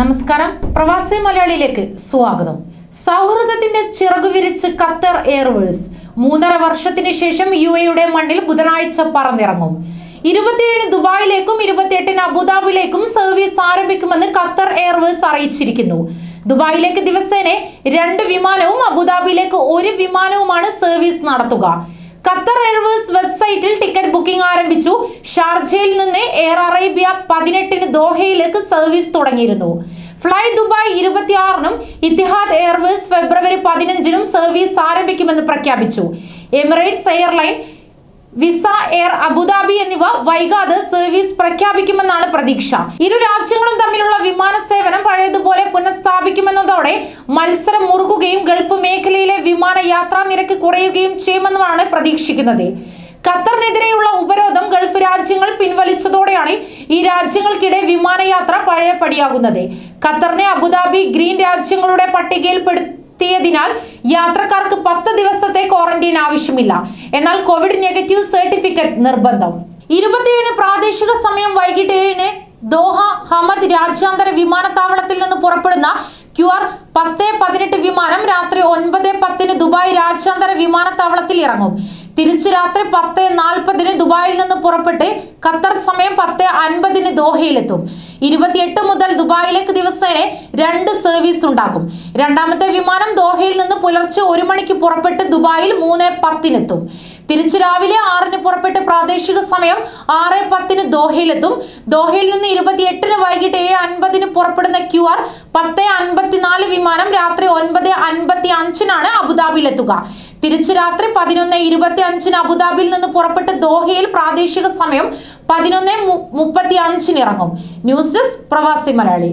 നമസ്കാരം. പ്രവാസി മലയാളിയിലേക്ക് സ്വാഗതം. സൗഹൃദത്തിന്റെ ചിറകു വിരിച്ച് ഖത്തർ എയർവേഴ്സ് മൂന്നര വർഷത്തിന് ശേഷം യു എയുടെ മണ്ണിൽ ബുധനാഴ്ച പറന്നിറങ്ങും. ഇരുപത്തിയേഴിന് ദുബായിലേക്കും ഇരുപത്തിയെട്ടിന് അബുദാബിയിലേക്കും സർവീസ് ആരംഭിക്കുമെന്ന് ഖത്തർ എയർവേസ് അറിയിച്ചിരിക്കുന്നു. ദുബായിലേക്ക് ദിവസേന രണ്ട് വിമാനവും അബുദാബിയിലേക്ക് ഒരു വിമാനവുമാണ് സർവീസ് നടത്തുക. ഖത്തർ എയർവേസ് വെബ്സൈറ്റിൽ ടിക്കറ്റ് ബുക്കിംഗ് ആരംഭിച്ചു. ഷാർജയിൽ നിന്ന് എയർ അറേബ്യ പതിനെട്ടിന് ദോഹയിലേക്ക് സർവീസ് തുടങ്ങിയിരുന്നു. ഫ്ലൈ ദുബായ് ഇരുപത്തിയാറിനും ഇത്തിഹാദ് എയർവേസ് ഫെബ്രുവരി പതിനഞ്ചിനും സർവീസ് ആരംഭിക്കുമെന്ന് പ്രഖ്യാപിച്ചു. Emirates airline Wizz air Abu Dhabi എന്നിവ വൈകാതെ സർവീസ് പ്രഖ്യാപിക്കുമെന്നാണ് പ്രതീക്ഷ. ഇരു രാജ്യങ്ങളും തമ്മിലുള്ള വിമാന സേവനം പഴയതുപോലെ പുനഃസ്ഥാപിക്കുമെന്നതോടെ മത്സരം മുറുകുകയും ഗൾഫ് മേഖലയിലെ വിമാന യാത്രാ നിരക്ക് കുറയുകയും ചെയ്യുമെന്നുമാണ് പ്രതീക്ഷിക്കുന്നത്. ഖത്തറിനെതിരെയുള്ള ഉപരോധം ഗൾഫ് രാജ്യങ്ങൾ പിൻവലിച്ചതോടെയാണ് ഈ രാജ്യങ്ങൾക്കിടെ വിമാനയാത്ര പഴയപടിയാകുന്നത്. ഖത്തറിനെ അബുദാബി ഗ്രീൻ രാജ്യങ്ങളുടെ പട്ടികയിൽപ്പെടുത്തിയതിനാൽ യാത്രക്കാർക്ക് പത്ത് ദിവസത്തെ ക്വാറന്റൈൻ ആവശ്യമില്ല. എന്നാൽ കോവിഡ് നെഗറ്റീവ് സർട്ടിഫിക്കറ്റ് നിർബന്ധം. ഇരുപത്തിയേഴിന് പ്രാദേശിക സമയം വൈകിട്ട് ഏഴിന് ദോഹ ഹമദ് രാജ്യാന്തര വിമാനത്താവളത്തിൽ നിന്ന് പുറപ്പെടുന്ന ക്യു ആർ പത്ത് പതിനെട്ട് വിമാനം രാത്രി ഒൻപത് പത്തിന് ദുബായ് രാജ്യാന്തര വിമാനത്താവളത്തിൽ ഇറങ്ങും. തിരിച്ച് രാത്രി പത്ത് നാൽപ്പതിന് ദുബായിൽ നിന്ന് പുറപ്പെട്ട് ഖത്തർ സമയം പത്ത് അൻപതിന് ദോഹയിലെത്തും. ഇരുപത്തിയെട്ട് മുതൽ ദുബായിലേക്ക് ദിവസേന രണ്ട് സർവീസ് ഉണ്ടാകും രണ്ടാമത്തെ വിമാനം ദോഹയിൽ നിന്ന് പുലർച്ചെ ഒരു മണിക്ക് പുറപ്പെട്ട് ദുബായിൽ മൂന്ന് പത്തിനെത്തും. തിരിച്ച് രാവിലെ ആറിന് പുറപ്പെട്ട് പ്രാദേശിക സമയം ആറ് പത്തിന് ദോഹയിലെത്തും. ദോഹയിൽ നിന്ന് ഇരുപത്തിയെട്ടിന് വൈകിട്ട് ഏഴ് അൻപതിന് പുറപ്പെടുന്ന ക്യു ആർ പത്ത് അൻപത്തിനാല് വിമാനം രാത്രി ഒൻപത് അൻപത്തി അഞ്ചിനാണ് അബുദാബിയിലെത്തുക. തിരിച്ച് രാത്രി പതിനൊന്ന് ഇരുപത്തി അഞ്ചിന് അബുദാബിയിൽ നിന്ന് പുറപ്പെട്ട് ദോഹയിൽ പ്രാദേശിക സമയം പതിനൊന്ന് മുപ്പത്തി അഞ്ചിന് ഇറങ്ങും. ന്യൂസ് ഡെസ്ക് പ്രവാസി മലയാളി.